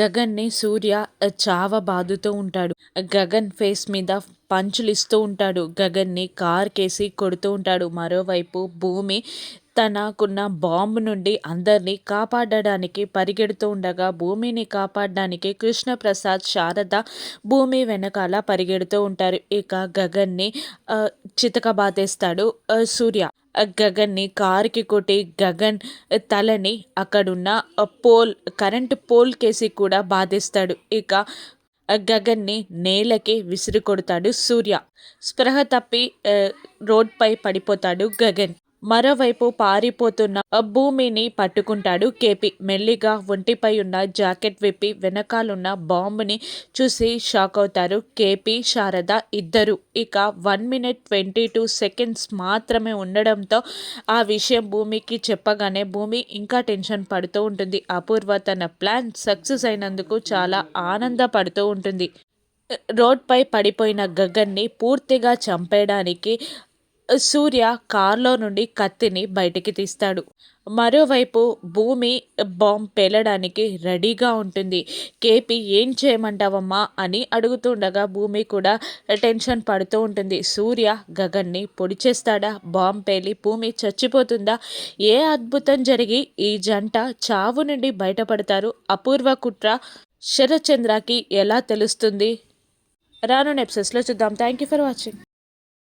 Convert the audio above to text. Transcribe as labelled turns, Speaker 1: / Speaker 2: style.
Speaker 1: గగన్ని సూర్య చావ బాదుతూ ఉంటాడు. గగన్ ఫేస్ మీద పంచులు ఇస్తూ ఉంటాడు గగన్ని కార్కేసి కొడుతూ ఉంటాడు. మరోవైపు భూమి తనకున్న బాంబు నుండి అందరినీ కాపాడడానికి పరిగెడుతూ ఉండగా భూమిని కాపాడడానికి కృష్ణప్రసాద్ శారద భూమి వెనకాల పరిగెడుతూ ఉంటారు. ఇక గగన్ని చితకబాతేస్తాడు సూర్య. గగన్ని కారుకి కొట్టి గగన్ తలని అక్కడున్న పోల్ కరెంటు పోల్ కేసి కూడా బాధిస్తాడు. ఇక గగన్ని నేలకి విసిరి కొడతాడు సూర్య. స్పృహ తప్పి రోడ్పై పడిపోతాడు గగన్. మరోవైపు పారిపోతున్న భూమిని పట్టుకుంటాడు కేపీ. మెల్లిగా ఒంటిపై ఉన్న జాకెట్ విప్పి వెనకాలన్న బాంబుని చూసి షాక్ అవుతారు. కేపీ శారద ఇద్దరు ఇక one minute twenty two seconds మాత్రమే ఉండడంతో ఆ విషయం భూమికి చెప్పగానే భూమి ఇంకా టెన్షన్ పడుతూ ఉంటుంది. అపూర్వ తన ప్లాన్ సక్సెస్ అయినందుకు చాలా ఆనందపడుతూ ఉంటుంది. రోడ్పై పడిపోయిన గగన్ని పూర్తిగా చంపేయడానికి సూర్య కారులో నుండి కత్తిని బయటికి తీస్తాడు. మరోవైపు భూమి బాంబ్ పేలడానికి రెడీగా ఉంటుంది. కేపీ ఏం చేయమంటావమ్మా? అని అడుగుతుండగా భూమి కూడా టెన్షన్ పడుతూ ఉంటుంది. సూర్య గగన్ని పొడి చేస్తాడా? బాంబ్ పేలి భూమి చచ్చిపోతుందా? ఏ అద్భుతం జరిగి ఈ జంట చావు నుండి బయటపడతారు? అపూర్వ కుట్ర శరత్చంద్రకి ఎలా తెలుస్తుంది? రాను నెప్సెస్లో చూద్దాం. Thank you for watching